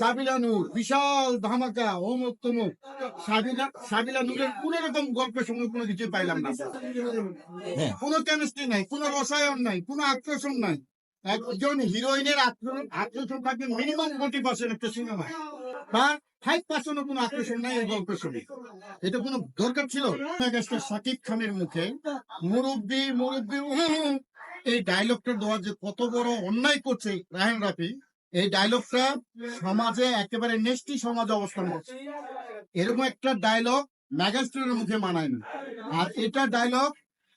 সাবিলা নূর বিশাল ধামাকা অমুক তমুক। সাবিলা সাবিলা নূরের কোন রকম গল্পের সঙ্গে কোনো কিছু পাইলাম না। হ্যাঁ। কোনো কেমিস্ট্রি নাই কোনো রসায়ন নাই কোনো আকর্ষণ নাই। একজন হিরোইনের আকর্ষণ থাকে মিনিমাম ফোর্টি পার্সেন্ট একটা সিনেমা তার ফাইভ পার্সেন্ট কোনো আকর্ষণ নাই এই গল্পের সঙ্গে। এটা কোনো দরকার ছিল? সাকিব খানের মুখে মুরব্বী মুরব্বী এই ডায়লগটা দেওয়া যে কত বড় অন্যায় করছে রাহেন রাফি এই ডায়লগটা সমাজে একেবারে নেষ্টি সমাজে অবস্থান করছে। এরকম একটা ডায়লগ ম্যাগাস্টারের মুখে মানায় না। আর এটা ডায়লগ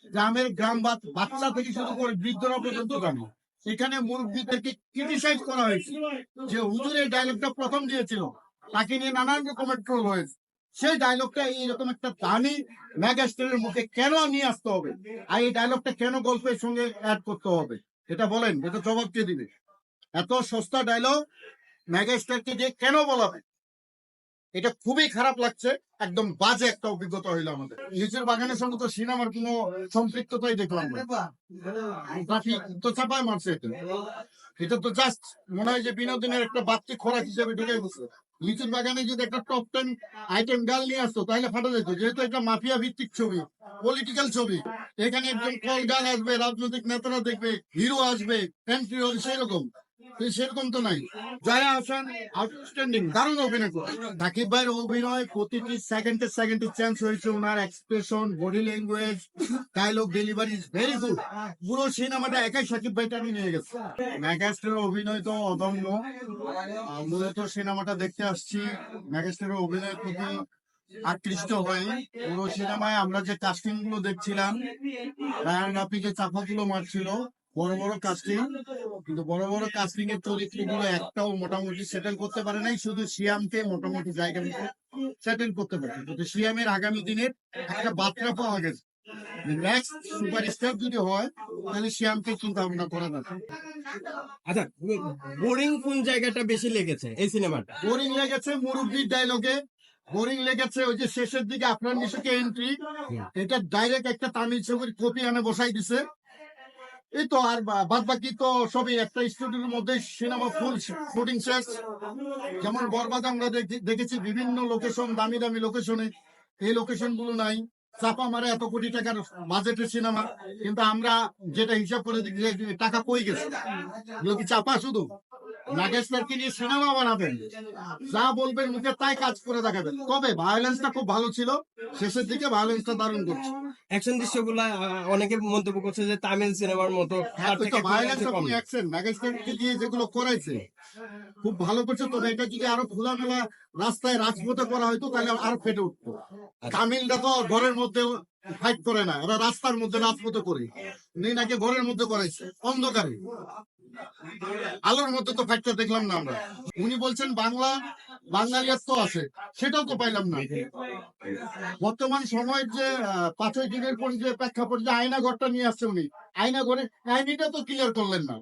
গ্রামের গ্রাম বাচ্চা থেকে শুরু করে বৃদ্ধরা পর্যন্ত জানে। এখানে মুরব্বীদেরকে ক্রিটিসাইজ করা হয়েছে যে হুজুর এই ডায়লগটা প্রথম দিয়েছিল, তাকে নিয়ে নানান রকমের ট্রোল হয়েছে। সেই ডায়লগটা এইরকম একটা দামি ম্যাগাস্টারের মুখে কেন নিয়ে আসতে হবে? আর এই ডায়লগটা কেন গল্পের সঙ্গে অ্যাড করতে হবে? এটা বলেন, এটা জবাব কে দিবে? এত সস্তা ডায়লগ ম্যাগাস্টারকে দিয়ে কেন বলাবে এটা খুবই খারাপ লাগছে, একদম বাজে একটা অভিজ্ঞতা হইল আমাদের। লিচুর বাগানের সঙ্গে তো সিনেমার কোনো সম্পৃক্ততাই দেখলাম তো চাপায় মারছে এটা। এটা তো জাস্ট মনে হয় যে বিনোদনের একটা বাড়তি খোরাক হিসেবে ঢুকে গেছে লিচুর বাগানে যদি একটা টপ টেন আইটেম গাল নিয়ে আসতো, তাহলে ফাটা যেত। যেহেতু একটা মাফিয়া ভিত্তিক ছবি পলিটিক্যাল ছবি, এখানে একজন কল গান আসবে, রাজনৈতিক নেতারা দেখবে হিরো আসবে এন্ট্রি হবে সেরকম সেরকম তো নাই। জয়া হাসান আউটস্ট্যান্ডিং দারুণ অভিনয় করে সাকিব ভাইয়ের অভিনয়, প্রতিটি সেকেন্ডে সেকেন্ডে চেঞ্জ হয়েছে ওনার expression body language dialogue delivery is very good পুরো সিনেমাটা একাই সাকিব ভাই টানি নিয়ে গেছে। ম্যাগাস্টারের অভিনয় তো অদম্য। মূলত সিনেমাটা দেখতে আসছি। ম্যাগাস্টারের অভিনয়ের প্রতি আকৃষ্ট হয়ে পুরো সিনেমায় আমরা যে কাস্টিংগুলো দেখছিলাম, রায়ান রাফি যে চাপাগুলো মারছিল, বড় বড় কাস্টিং কিন্তু বড় বড় কাস্টিং এর চরিত্রগুলো একটাও মোটামুটি সেটেল করতে পারে নাই শুধু সিয়ামকে মোটামুটি জায়গা মতো সেটেল করতে পারে কিন্তু সিয়ামের আগামী দিনের একটা বার্তা পাওয়া গেছে নেক্সট সুপারস্টার যদি হয় তাহলে সিয়ামকে চিন্তা ভাবনা করা যাবে আচ্ছা বোরিং কোন জায়গাটা বেশি লেগেছে এই সিনেমাটা? বোরিং লেগেছে মুরব্বীর ডায়লগে বোরিং লেগেছে ওই যে শেষের দিকে আপনার নিশোকে এন্ট্রি এটা ডাইরেক্ট একটা তামিল ছবির কপি আনে বসাই দিছে। এই তো আর বাদ বাকি তো সবই একটা স্টুডিওর মধ্যে সিনেমা ফুল শুটিং শেষ। যেমন বরবাদ আমরা দেখি- দেখেছি বিভিন্ন লোকেশন দামি দামি লোকেশনে এই লোকেশনগুলো নাই। চাপা মারে এত কোটি টাকার বাজেটের সিনেমা কিন্তু আমরা যেটা হিসাব করে টাকা কই গেছে? কি চাপা শুধু? নাগেশ্বরকে নিয়ে সিনেমা বানাবেন। যা বলবেন মুখে তাই কাজ করে দেখাবেন। তবে ভায়োলেন্সটা খুব ভালো ছিল। শেষের দিকে ভায়োলেন্সটা দারুণ করছে। অ্যাকশন দৃশ্যগুলা অনেকে মন্তব্য করছে যে তামিল সিনেমার মতো ভায়োলেন্সটা কম। খুব অ্যাকশন নাগেশ্বরকে দিয়ে যেগুলো করাইছে খুব ভালো করছে তবে এটা যদি আরও খোলামেলা রাস্তায় রাজপথে করা হয়তো তাহলে আরও ফেটে উঠতো। তামিলটা তো ঘরের মধ্যে ফাইট করে না এরা রাস্তার মধ্যে রাজপথে করে। নেই নাকি ঘরের মধ্যে করাইছে অন্ধকারে। আলোর মধ্যে তো ফাইটটা দেখলাম না আমরা। উনি বলছেন বাংলা বাঙালিয়ার তো আছে সেটাও তো পাইলাম না। বর্তমান সময়ের যে পাঁচই দিনের পর যে প্রেক্ষাপট যে আয়না ঘরটা নিয়ে আসছে উনি আয়না ঘরে কাহিনীটা তো ক্লিয়ার করলেন না।